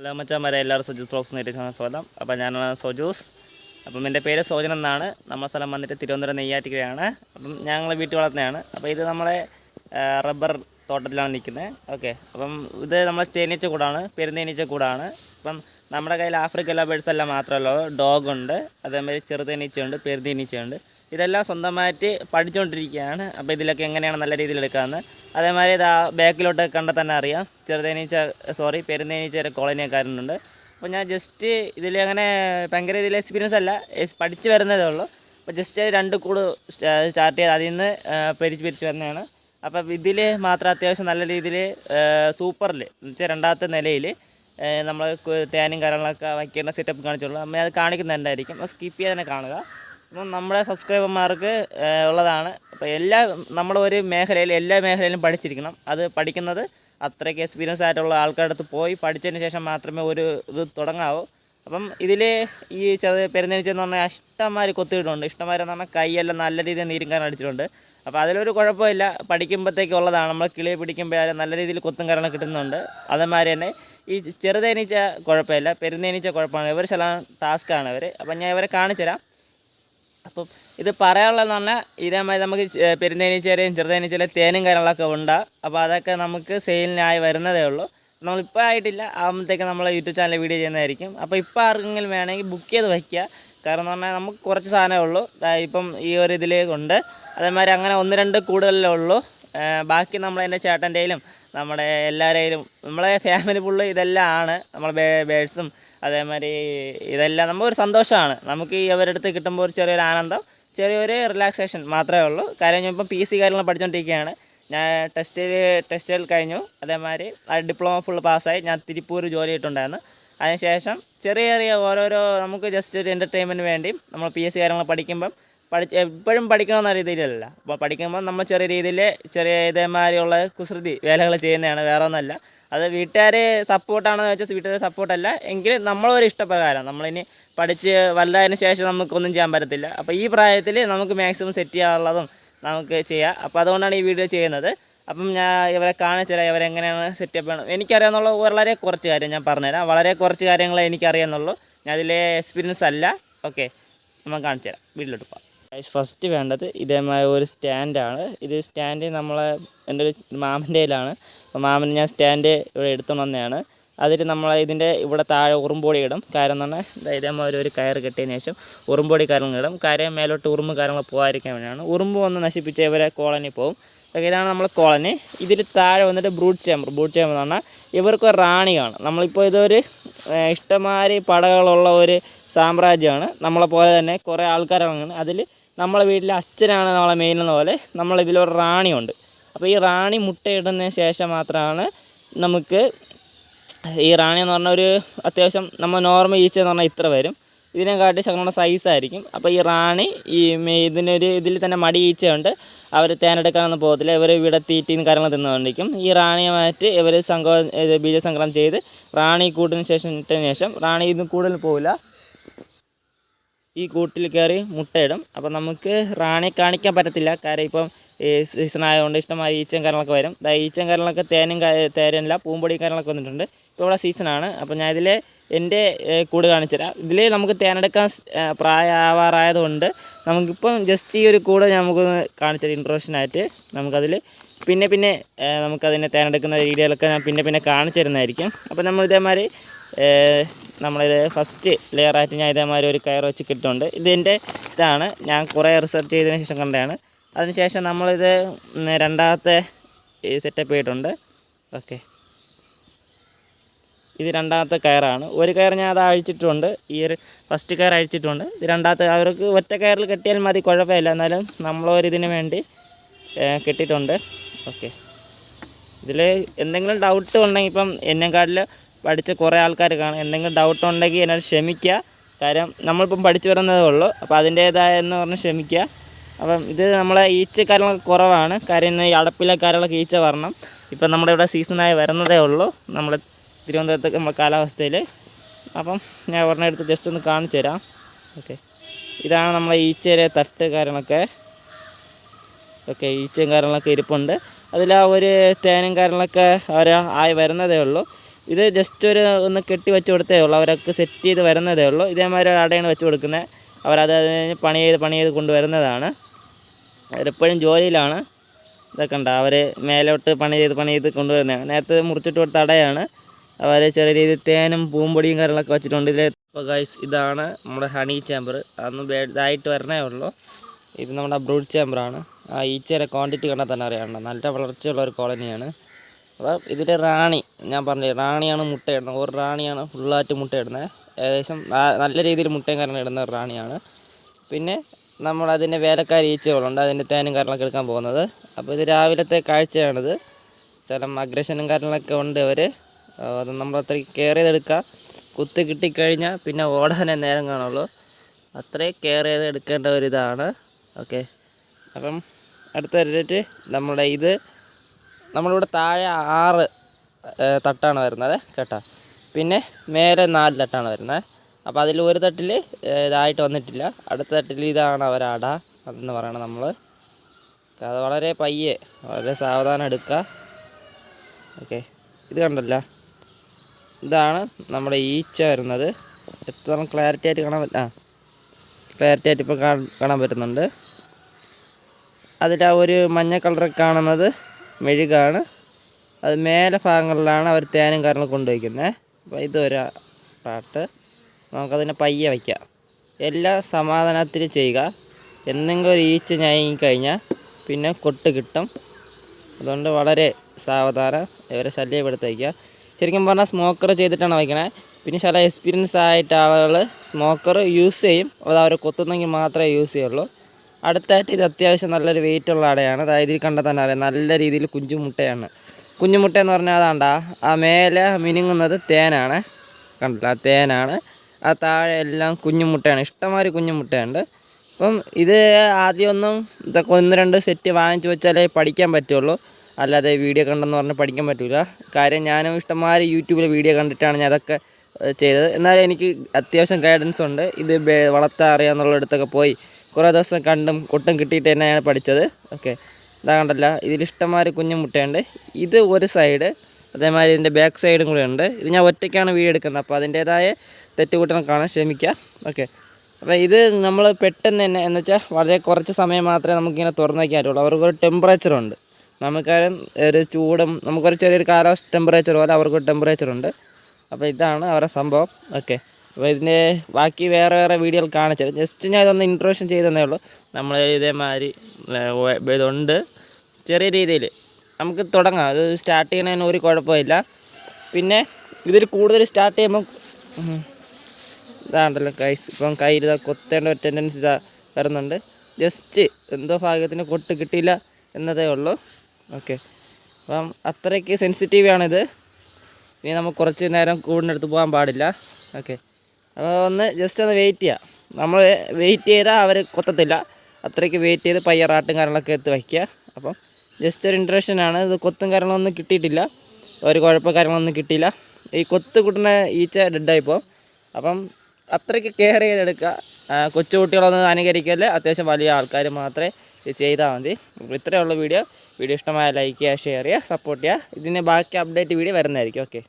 Hello മച്ചാമാരെ എല്ലാവരും Saju's blogs നേരിട്ട് സ്വാഗതം. അപ്പോൾ ഞാനാണ് സോജൂസ് അപ്പം എന്റെ പേര് സോജൻ എന്നാണ്. നമ്മുടെ സ്ഥലം വന്നിട്ട് തിരുവനന്തപുരം നെയ്യാറ്റിക്കരയാണ്. അപ്പം ഞങ്ങൾ വീട്ടിൽ വളർത്തുന്നതാണ്. അപ്പോൾ ഇത് നമ്മളെ റബ്ബർ തോട്ടത്തിലാണ് നിൽക്കുന്നത്. ഓക്കെ. അപ്പം ഇത് നമ്മളെ തേനീച്ച കൂടാണ് പെരുന്തേനീച്ച കൂടാണ് അപ്പം നമ്മുടെ കയ്യിൽ ആഫ്രിക്കൻ ലബേഴ്സ് എല്ലാം മാത്രമല്ല. ഡോഗുണ്ട്. അതേമാതിരി ചെറുതേനീച്ചയുണ്ട് പെരുതേനീച്ചയുണ്ട് ഇതെല്ലാം സ്വന്തമായിട്ട് പഠിച്ചുകൊണ്ടിരിക്കുകയാണ്. അപ്പോൾ ഇതിലൊക്കെ എങ്ങനെയാണ് നല്ല രീതിയിൽ എടുക്കാമെന്ന് അതേമാതിരി ഇതാ ബാക്കിലോട്ട് കണ്ടാൽ തന്നെ അറിയാം. ചെറുതേനീച്ച സോറി പെരുന്തേനീച്ചയുടെ കോളനിക്കാരനുണ്ട് അപ്പോൾ ഞാൻ ജസ്റ്റ് ഇതിൽ അങ്ങനെ ഭയങ്കര ഇതിൽ എക്സ്പീരിയൻസ് അല്ല. പഠിച്ച് വരുന്നതേ ഉള്ളൂ. അപ്പോൾ ജസ്റ്റ് രണ്ട് കൂട് സ്റ്റാർട്ട് ചെയ്ത് അതിൽ നിന്ന് പിരിച്ച് പിരിച്ച് വരുന്നതാണ്. അപ്പം ഇതിൽ മാത്രം അത്യാവശ്യം നല്ല രീതിയിൽ സൂപ്പറിൽ എന്നുവെച്ചാൽ രണ്ടാമത്തെ നിലയിൽ നമ്മൾ തേനും കാര്യങ്ങളൊക്കെ വയ്ക്കേണ്ട സെറ്റപ്പ് കാണിച്ചുള്ളൂ. അമ്മ അത് കാണിക്കുന്നുണ്ടായിരിക്കും. അത് സ്കിപ്പ് ചെയ്യാതെ തന്നെ കാണുക. അപ്പം നമ്മുടെ സബ്സ്ക്രൈബർമാർക്ക് ഉള്ളതാണ്. അപ്പോൾ എല്ലാ നമ്മുടെ ഒരു മേഖലയിൽ എല്ലാ മേഖലയിലും പഠിച്ചിരിക്കണം. അത് പഠിക്കുന്നത് അത്രയ്ക്ക് എക്സ്പീരിയൻസ് ആയിട്ടുള്ള ആൾക്കാരുടെ അടുത്ത് പോയി പഠിച്ചതിന് ശേഷം മാത്രമേ ഒരു ഇത് തുടങ്ങാവൂ. അപ്പം ഇതിൽ ഈ ചെറിയ പെരുന്നേനിച്ചെന്ന് പറഞ്ഞാൽ ഇഷ്ടംമാർ കൊത്തിയിട്ടുണ്ട്. ഇഷ്ടംമാരെന്ന് പറഞ്ഞാൽ കൈയെല്ലാം നല്ല രീതിയിൽ നീരിങ്കാൻ അടിച്ചിട്ടുണ്ട്. അപ്പോൾ അതിലൊരു കുഴപ്പമില്ല. പഠിക്കുമ്പോഴത്തേക്കുള്ളതാണ് നമ്മൾ കിളിയെ പിടിക്കുമ്പോൾ നല്ല രീതിയിൽ കൊത്തും കാരണം കിട്ടുന്നുണ്ട്. അതേമാതിരി തന്നെ ഈ ചെറുതേനീച്ച കുഴപ്പമില്ല. പെരുന്നേനീച്ച കുഴപ്പമാണ്. ഇവർ ചില ടാസ്ക്കാണ് ഇവർ അപ്പം ഞാൻ ഇവരെ കാണിച്ചു തരാം അപ്പം ഇത് പറയാനുള്ളതെന്ന് പറഞ്ഞാൽ ഇതേമാതിരി നമുക്ക് ചെ- പെരുന്തേനീച്ചേരെയും ചെറുതേനീച്ചയിലെ തേനും കാര്യങ്ങളൊക്കെ ഉണ്ട്. അപ്പോൾ അതൊക്കെ നമുക്ക് സെയിലിനായി വരുന്നതേ ഉള്ളൂ. നമ്മളിപ്പോൾ ആയിട്ടില്ല. ആകുമ്പോഴത്തേക്ക് നമ്മൾ യൂട്യൂബ് ചാനൽ വീഡിയോ ചെയ്യുന്നതായിരിക്കും. അപ്പോൾ ഇപ്പോൾ ആർക്കെങ്കിലും വേണമെങ്കിൽ ബുക്ക് ചെയ്ത് വയ്ക്കുക. കാരണം എന്ന് പറഞ്ഞാൽ നമുക്ക് കുറച്ച് സാധനമേ ഉള്ളൂ. ഇപ്പം ഈ ഒരു ഇതിലേക്കുണ്ട് അതേമാതിരി അങ്ങനെ ഒന്ന് രണ്ട് കൂടുതലേ ഉള്ളൂ. ബാക്കി നമ്മൾ എന്റെ ചേട്ടന്റെയിലും നമ്മുടെ എല്ലാവരെയും നമ്മളെ ഫാമിലി ഫുള്ള് ഇതെല്ലാം ആണ്. നമ്മൾ ബേഡ്സും അതേമാതിരി ഇതെല്ലാം നമ്മൾ ഒരു സന്തോഷമാണ്. നമുക്ക് ഈ അവരുടെ കിട്ടുമ്പോൾ ഒരു ചെറിയൊരു ആനന്ദം. ചെറിയൊരു റിലാക്സേഷൻ മാത്രമേ ഉള്ളൂ. കാര്യം ഞാൻ ഇപ്പം പി സി കാര്യങ്ങൾ പഠിച്ചുകൊണ്ടിരിക്കുകയാണ് ഞാൻ ടെസ്റ്റിൽ ടെസ്റ്റിൽ കഴിഞ്ഞു. അതേമാതിരി ഡിപ്ലോമ ഫുൾ പാസ്സായി ഞാൻ തിരുപ്പൂർ ജോലി ചെയ്തിട്ടുണ്ടായിരുന്നു. അതിനുശേഷം ചെറിയ ചെറിയ ഓരോരോ നമുക്ക് ജസ്റ്റ് ഒരു എന്റർടൈൻമെന്റിന് വേണ്ടി നമ്മൾ പി എസ് സി കാര്യങ്ങൾ പഠിക്കുമ്പം പഠിച്ച് എപ്പോഴും പഠിക്കണമെന്ന രീതിയിലല്ല. അപ്പോൾ പഠിക്കുമ്പോൾ നമ്മൾ ചെറിയ രീതിയിൽ ചെറിയ ഇതേമാതിരിയുള്ള കുസൃതി വേലകൾ ചെയ്യുന്നതാണ്. വേറെ ഒന്നല്ല അത് വീട്ടുകാർ സപ്പോർട്ടാണെന്ന് വെച്ചാൽ വീട്ടുകാർ സപ്പോർട്ടല്ല. എങ്കിൽ നമ്മളൊരു ഇഷ്ടപ്രകാരം നമ്മളിനി പഠിച്ച് വലുതായതിനു ശേഷം നമുക്കൊന്നും ചെയ്യാൻ പറ്റത്തില്ല. അപ്പോൾ ഈ പ്രായത്തിൽ നമുക്ക് മാക്സിമം സെറ്റ് ചെയ്യാനുള്ളതും നമുക്ക് ചെയ്യാം. അപ്പോൾ അതുകൊണ്ടാണ് ഈ വീഡിയോ ചെയ്യുന്നത്. അപ്പം ഞാൻ ഇവരെ കാണിച്ചുതരാം. ഇവരെങ്ങനെയാണ് സെറ്റപ്പ് ചെയ്യണം എനിക്കറിയാമെന്നുള്ള വളരെ കുറച്ച് കാര്യം ഞാൻ പറഞ്ഞുതരാം. വളരെ കുറച്ച് കാര്യങ്ങളെ എനിക്കറിയാമെന്നുള്ളൂ ഞാൻ അതിലെ എക്സ്പീരിയൻസ് അല്ല. ഓക്കെ നമ്മൾ കാണിച്ചു തരാം വീട്ടിലോട്ട് പോകാം ഫസ്റ്റ് വേണ്ടത് ഇതേമായ ഒരു സ്റ്റാൻഡാണ് ഇത് സ്റ്റാൻഡ് നമ്മളെ എന്റെ ഒരു മാമന്റെ കയ്യിലാണ്. അപ്പോൾ മാമന് ഞാൻ സ്റ്റാൻഡ് ഇവിടെ എടുത്തുകൊണ്ട് വന്നതാണ്. അതിൽ നമ്മൾ ഇതിന്റെ ഇവിടെ താഴെ ഉറുമ്പൊടി ഇടും. കാരണം എന്ന് പറഞ്ഞാൽ ഇതേമാതിരി ഒരു കയർ കെട്ടിയതിന് ശേഷം ഉറുമ്പൊടി കാര്യങ്ങൾ ഇടും. കാര്യം മേലോട്ട് ഉറുമ്പ് കാര്യങ്ങൾ പോകാതിരിക്കാൻ വേണ്ടിയാണ്. ഉറുമ്പ് വന്ന് നശിപ്പിച്ച് ഇവരെ കോളനി പോകും ഇതാണ് നമ്മൾ കോളനി. ഇതിൽ താഴെ വന്നിട്ട് ബ്രൂട്ട് ചേമ്പർ. ബ്രൂട്ട് ചേമ്പർ എന്ന് പറഞ്ഞാൽ ഇവർക്ക് ഒരു റാണിയാണ്. നമ്മളിപ്പോൾ ഇതൊരു ഇഷ്ടമാരി പടകളുള്ള ഒരു സാമ്രാജ്യമാണ്. നമ്മളെ പോലെ തന്നെ കുറേ ആൾക്കാരാണ് അതിൽ നമ്മളെ വീട്ടിലെ അച്ഛനാണ് നമ്മളെ മെയിൻ എന്ന പോലെ നമ്മളിതിലൊരു റാണിയുണ്ട്. അപ്പോൾ ഈ റാണി മുട്ടയിടുന്നതിന് ശേഷം മാത്രമാണ് നമുക്ക് ഈ റാണി എന്ന് പറഞ്ഞ ഒരു അത്യാവശ്യം നമ്മൾ നോർമൽ ഈച്ച എന്ന് പറഞ്ഞാൽ ഇത്ര വരും. ഇതിനെക്കാട്ടി ശകലം സൈസായിരിക്കും അപ്പോൾ ഈ റാണി ഈ ഇതിനൊരു ഇതിൽ തന്നെ മടി ഈച്ചയുണ്ട്. അവർ തേനെടുക്കാനൊന്നും പോകത്തില്ല. ഇവർ ഇവിടെ തീറ്റയും കാര്യങ്ങൾ തിന്നുകൊണ്ടിരിക്കും. ഈ റാണിയെ മാറ്റി ഇവർ സംഘം ബീജസംഗ്രഹം ചെയ്ത് റാണി കൂട്ടിന് ശേഷം ഇട്ടതിന് ശേഷം റാണി ഇതിന് കൂടുതൽ പോവില്ല. ഈ കൂട്ടിൽ കയറി മുട്ടയിടും. അപ്പം നമുക്ക് റാണിയെ കാണിക്കാൻ പറ്റത്തില്ല. കാര്യം ഇപ്പം സീസൺ ആയതുകൊണ്ട് ഇഷ്ടമായ ഈച്ചയും കാര്യങ്ങളൊക്കെ വരും. ഈച്ചയും കാര്യങ്ങളൊക്കെ തേനും തേരനില്ല പൂമ്പൊടിയും കാര്യങ്ങളൊക്കെ വന്നിട്ടുണ്ട്. ഇപ്പോൾ ഇവിടെ സീസണാണ് അപ്പം ഞാൻ ഇതിൽ എന്റെ കൂട് കാണിച്ചുതരാം ഇതിൽ നമുക്ക് തേനെടുക്കാൻ പ്രായമാവാറായതുകൊണ്ട് നമുക്കിപ്പം ജസ്റ്റ് ഈ ഒരു കൂട് നമുക്കൊന്ന് കാണിച്ചത് ഇൻട്രോഷനായിട്ട് നമുക്കതിൽ പിന്നെ പിന്നെ നമുക്കതിനെ തേനെടുക്കുന്ന രീതികളൊക്കെ ഞാൻ പിന്നെ പിന്നെ കാണിച്ചു തരുന്നതായിരിക്കും. അപ്പം നമ്മൾ ഇതേമാതിരി നമ്മളിത് ഫസ്റ്റ് ലെയറായിട്ട് ഞാൻ ഇതേമാതിരി ഒരു കയർ വെച്ച് കിട്ടുന്നുണ്ട് ഇതിന്റെ ഇതാണ്. ഞാൻ കുറേ റിസർച്ച് ചെയ്തതിന് ശേഷം കണ്ടതാണ്. അതിനുശേഷം നമ്മളിത് രണ്ടാമത്തെ സെറ്റപ്പ് ചെയ്തിട്ടുണ്ട്. ഓക്കെ ഇത് രണ്ടാമത്തെ കയറാണ്. ഒരു കയർ ഞാൻ അത് അഴിച്ചിട്ടുണ്ട്. ഈ ഒരു ഫസ്റ്റ് കയർ അഴിച്ചിട്ടുണ്ട്. ഇത് രണ്ടാമത്തെ അവർക്ക് ഒറ്റ കയറിൽ കെട്ടിയാൽ മതി കുഴപ്പമില്ല. എന്നാലും നമ്മളൊരിതിന് വേണ്ടി കെട്ടിയിട്ടുണ്ട്. ഓക്കെ ഇതിൽ എന്തെങ്കിലും ഡൗട്ട് ഉണ്ടെങ്കിൽ ഇപ്പം എന്നെക്കാട്ടിൽ പഠിച്ച കുറേ ആൾക്കാർ കാണും. എന്തെങ്കിലും ഡൗട്ട് ഉണ്ടെങ്കിൽ എന്നോട് ക്ഷമിക്കുക. കാര്യം നമ്മളിപ്പം പഠിച്ചു വരുന്നതേ ഉള്ളൂ. അപ്പോൾ അതിന്റേതായ എന്ന് പറഞ്ഞ് ക്ഷമിക്കുക. അപ്പം ഇത് നമ്മളെ ഈച്ച കാര്യങ്ങളൊക്കെ കുറവാണ്. കാര്യം ഈ അടപ്പിലെ കാര്യങ്ങളൊക്കെ ഈച്ച വരണം. ഇപ്പം നമ്മുടെ ഇവിടെ സീസണായി വരുന്നതേ ഉള്ളൂ. നമ്മൾ തിരുവനന്തപുരത്ത് നമ്മുടെ കാലാവസ്ഥയിൽ. അപ്പം ഞാൻ ഒരെണ്ണം എടുത്ത് ജസ്റ്റ് ഒന്ന് കാണിച്ചു തരാം. ഓക്കെ ഇതാണ് നമ്മളെ ഈച്ചയുടെ തട്ട് കാര്യങ്ങളൊക്കെ. ഓക്കെ ഈച്ചയും കാര്യങ്ങളൊക്കെ ഇരിപ്പുണ്ട്. അതിൽ ആ ഒരു തേനും കാര്യങ്ങളൊക്കെ അവർ ആയി വരുന്നതേ ഉള്ളൂ. ഇത് ജസ്റ്റ് ഒരു ഒന്ന് കെട്ടി വെച്ച് കൊടുത്തേ ഉള്ളൂ. അവരൊക്കെ സെറ്റ് ചെയ്ത് വരുന്നതേ ഉള്ളൂ. ഇതേമാതിരി അടയാണ് വെച്ച് കൊടുക്കുന്നത് അവരത് പണി ചെയ്ത് പണി ചെയ്ത് കൊണ്ടുവരുന്നതാണ്. അവരെപ്പോഴും ജോലിയിലാണ്. ഇതൊക്കെ ഉണ്ട് അവർ മേലോട്ട് പണി ചെയ്ത് പണി ചെയ്ത് കൊണ്ടുവരുന്നതാണ്. നേരത്തെ മുറിച്ചിട്ട് കൊടുത്ത അടയാണ്. അവർ ചെറിയ രീതിയിൽ തേനും പൂമ്പൊടിയും കാര്യങ്ങളൊക്കെ വെച്ചിട്ടുണ്ട്. ഇതിൽ ഇപ്പോൾ ഗൈസ് ഇതാണ് നമ്മുടെ ഹണി ചേമ്പർ അതൊന്നും ഇതായിട്ട് വരണേ ഉള്ളൂ. ഇത് നമ്മുടെ ബ്രൂഡ് ചേമ്പറാണ് ആ ഈച്ചയുടെ ക്വാണ്ടിറ്റി കണ്ടാൽ തന്നെ അറിയാം നല്ല വളർച്ചയുള്ള ഒരു കോളനിയാണ്. അപ്പോൾ ഇതിന്റെ റാണി ഞാൻ പറഞ്ഞു റാണിയാണ് മുട്ടയിടുന്നത്. ഒരു റാണിയാണ് ഫുള്ളായിട്ട് മുട്ടയിടുന്നത്. ഏകദേശം നല്ല രീതിയിൽ മുട്ടയും കാരണം ഇടുന്ന റാണിയാണ്. പിന്നെ നമ്മൾ അതിന്റെ വേലക്കാരി ഈച്ചകളുണ്ട്. അതിന്റെ തേനും കാര്യങ്ങളൊക്കെ എടുക്കാൻ പോകുന്നത്. അപ്പോൾ ഇത് രാവിലത്തെ കാഴ്ചയാണിത്. ചില അഗ്രഷനും കാര്യങ്ങളൊക്കെ ഉണ്ട് അവർ അത് നമ്മൾ അത്രയ്ക്ക് കെയർ ചെയ്തെടുക്കുക കുത്ത് കിട്ടിക്കഴിഞ്ഞാൽ പിന്നെ ഓടാനേ നേരം കാണുള്ളൂ. അത്രയും കെയർ ചെയ്ത് എടുക്കേണ്ട ഒരിതാണ് ഓക്കെ. അപ്പം അടുത്ത നമ്മുടെ ഇത് നമ്മളിവിടെ താഴെ ആറ് തട്ടാണ് വരുന്നത് കേട്ടോ. പിന്നെ മേലെ നാല് തട്ടാണ് വരുന്നത്. അപ്പോൾ അതിൽ ഒരു തട്ടിൽ ഇതായിട്ട് വന്നിട്ടില്ല. അടുത്ത തട്ടിൽ ഇതാണ് അവരട എന്ന് പറയണം നമ്മൾ അത് വളരെ പയ്യെ വളരെ സാവധാനം എടുക്കുക ഓക്കെ. ഇത് കണ്ടല്ല. ഇതാണ് നമ്മുടെ ഈച്ച വരുന്നത്. എത്ര ക്ലാരിറ്റി ആയിട്ട് കാണാൻ പറ്റ ആ ക്ലാരിറ്റി ആയിട്ട് ഇപ്പോൾ കാണാൻ പറ്റുന്നുണ്ട്. അതിൽ ആ ഒരു മഞ്ഞ കളറൊക്കെ കാണുന്നത്. മെഴുകാണ്. അത് മേലെ ഭാഗങ്ങളിലാണ് അവർ തേനും കാര്യങ്ങളും കൊണ്ടുവയ്ക്കുന്നത് അപ്പോൾ ഇതൊരു പാട്ട്. നമുക്കതിനെ പയ്യെ വയ്ക്കാം. എല്ലാം സമാധാനത്തിൽ ചെയ്യുക. എന്തെങ്കിലും ഒരു ഈച്ച ഞയങ്ങി കഴിഞ്ഞാൽ പിന്നെ കൊട്ട് കിട്ടും. അതുകൊണ്ട് വളരെ സാവധാനം ഇവരെ ശല്യപ്പെടുത്തേക്കുക ശരിക്കും പറഞ്ഞാൽ സ്മോക്കർ ചെയ്തിട്ടാണ് വയ്ക്കണേ. പിന്നെ ചില എക്സ്പീരിയൻസ് ആയിട്ട് ആളുകൾ സ്മോക്കർ യൂസ് ചെയ്യും. അത് അവർ കൊത്തുന്നെങ്കിൽ മാത്രമേ യൂസ് ചെയ്യുള്ളൂ. അടുത്തായിട്ട് ഇത് അത്യാവശ്യം നല്ലൊരു വെയിറ്റ് ഉള്ള അടയാണ്. അതായത് ഇത് കണ്ടാൽ തന്നെ അറിയാം നല്ല രീതിയിൽ കുഞ്ചുമുട്ടയാണ് കുഞ്ഞുമുട്ട എന്ന് പറഞ്ഞാൽ അതാണ്ട ആ മേലെ മിനുങ്ങുന്നത് തേനാണ്. കണ്ടില്ല തേനാണ്. ആ താഴെ എല്ലാം കുഞ്ഞുമുട്ടയാണ്. ഇഷ്ടംമാതിരി കുഞ്ഞുമുട്ടയുണ്ട്. അപ്പം ഇത് ആദ്യമൊന്നും ഇതൊക്കെ ഒന്ന് രണ്ട് സെറ്റ് വാങ്ങിച്ചു വെച്ചാലേ പഠിക്കാൻ പറ്റുള്ളൂ. അല്ലാതെ വീഡിയോ കണ്ടെന്ന് പറഞ്ഞ് പഠിക്കാൻ പറ്റില്ല കാര്യം ഞാനും ഇഷ്ടംമാതിരി യൂട്യൂബിൽ വീഡിയോ കണ്ടിട്ടാണ് ഞാൻ അതൊക്കെ ചെയ്തത്. എന്നാലും എനിക്ക് അത്യാവശ്യം ഗൈഡൻസ് ഉണ്ട്. ഇത് വളർത്താൻ അറിയാമെന്നുള്ളിടത്തൊക്കെ പോയി കുറേ ദിവസം കണ്ടും കൊട്ടും കിട്ടിയിട്ട് തന്നെയാണ് പഠിച്ചത്. ഓക്കെ. ഇതാ കണ്ടല്ല ഇതിൽ കുഞ്ഞു മുട്ടയുണ്ട്. ഇത് ഒരു സൈഡ് അതേമാതിരി ഇതിന്റെ ബാക്ക് സൈഡും കൂടെ ഉണ്ട്. ഇത് ഞാൻ ഒറ്റയ്ക്കാണ് വീഡിയോ എടുക്കുന്നത്. അപ്പോൾ അതിന്റേതായ തെറ്റുകൂട്ടണം കാണാൻ ക്ഷമിക്കുക ഓക്കെ. അപ്പോൾ ഇത് നമ്മൾ പെട്ടെന്ന് തന്നെ എന്ന് വെച്ചാൽ വളരെ കുറച്ച് സമയം മാത്രമേ നമുക്കിങ്ങനെ തുറന്നു വയ്ക്കാൻ പറ്റുള്ളൂ. അവർക്കൊരു ടെമ്പറേച്ചറുണ്ട് നമുക്കാരും ഒരു ചൂടും നമുക്കൊരു ചെറിയൊരു കാലാവസ്ഥ ടെമ്പറേച്ചർ പോലെ അവർക്കൊരു ടെമ്പറേച്ചറുണ്ട് അപ്പോൾ ഇതാണ് അവരുടെ സംഭവം. ഓക്കെ. അപ്പോൾ ഇതിന്റെ ബാക്കി വേറെ വേറെ വീഡിയോകൾ കാണിച്ചത് ജസ്റ്റ് ഞാൻ ഇതൊന്ന് ഇൻട്രൊഡക്ഷൻ ചെയ്തെന്നേ ഉള്ളൂ. നമ്മൾ ഇതേമാതിരി ഇതുണ്ട്. ചെറിയ രീതിയിൽ നമുക്ക് തുടങ്ങാം. അത് സ്റ്റാർട്ട് ചെയ്യണതിന് ഒരു കുഴപ്പമില്ല. പിന്നെ ഇതിൽ കൂടുതൽ സ്റ്റാർട്ട് ചെയ്യുമ്പോൾ ഇതാണല്ലോ കൈസ് ഇപ്പം കയ്യിൽ ഇതാ കൊത്തേണ്ട ഒരു ടെൻഡൻസി ഇതാ വരുന്നുണ്ട്. ജസ്റ്റ് എന്തോ ഭാഗ്യത്തിന് കൊട്ട് കിട്ടിയില്ല എന്നതേ ഉള്ളൂ. ഓക്കെ അപ്പം അത്രയ്ക്ക് സെൻസിറ്റീവ് ആണിത്. ഇനി നമുക്ക് കുറച്ച് നേരം കൂടിനടുത്ത് പോകാൻ പാടില്ല. ഓക്കെ ഒന്ന് ജസ്റ്റ് ഒന്ന് വെയിറ്റ് ചെയ്യുക നമ്മൾ വെയിറ്റ് ചെയ്താൽ അവർ കൊത്തത്തില്ല. അത്രയ്ക്ക് വെയിറ്റ് ചെയ്ത് പയ്യറാട്ടും കാര്യങ്ങളൊക്കെ എത്തി വയ്ക്കുക. അപ്പം ജസ്റ്റ് ഒരു ഇൻട്രഷനാണ് ഇത് കൊത്തും കാര്യങ്ങളൊന്നും കിട്ടിയിട്ടില്ല. ഒരു കുഴപ്പം കാര്യങ്ങളൊന്നും കിട്ടിയില്ല. ഈ കൊത്ത് കൂട്ടുന്ന ഈച്ച ഡെഡായിപ്പോൾ അപ്പം അത്രയ്ക്ക് കെയർ ചെയ്തെടുക്കുക. കൊച്ചു കുട്ടികളൊന്നും അനുകരിക്കൽ അത്യാവശ്യം വലിയ ആൾക്കാർ മാത്രമേ ഇത് ചെയ്താൽ മതി. ഇത്രയുള്ള വീഡിയോ വീഡിയോ ഇഷ്ടമായ ലൈക്ക് ചെയ്യുക ഷെയർ ചെയ്യുക സപ്പോർട്ട് ചെയ്യുക. ഇതിന്റെ ബാക്കി അപ്ഡേറ്റ് വീഡിയോ വരുന്നതായിരിക്കും. ഓക്കെ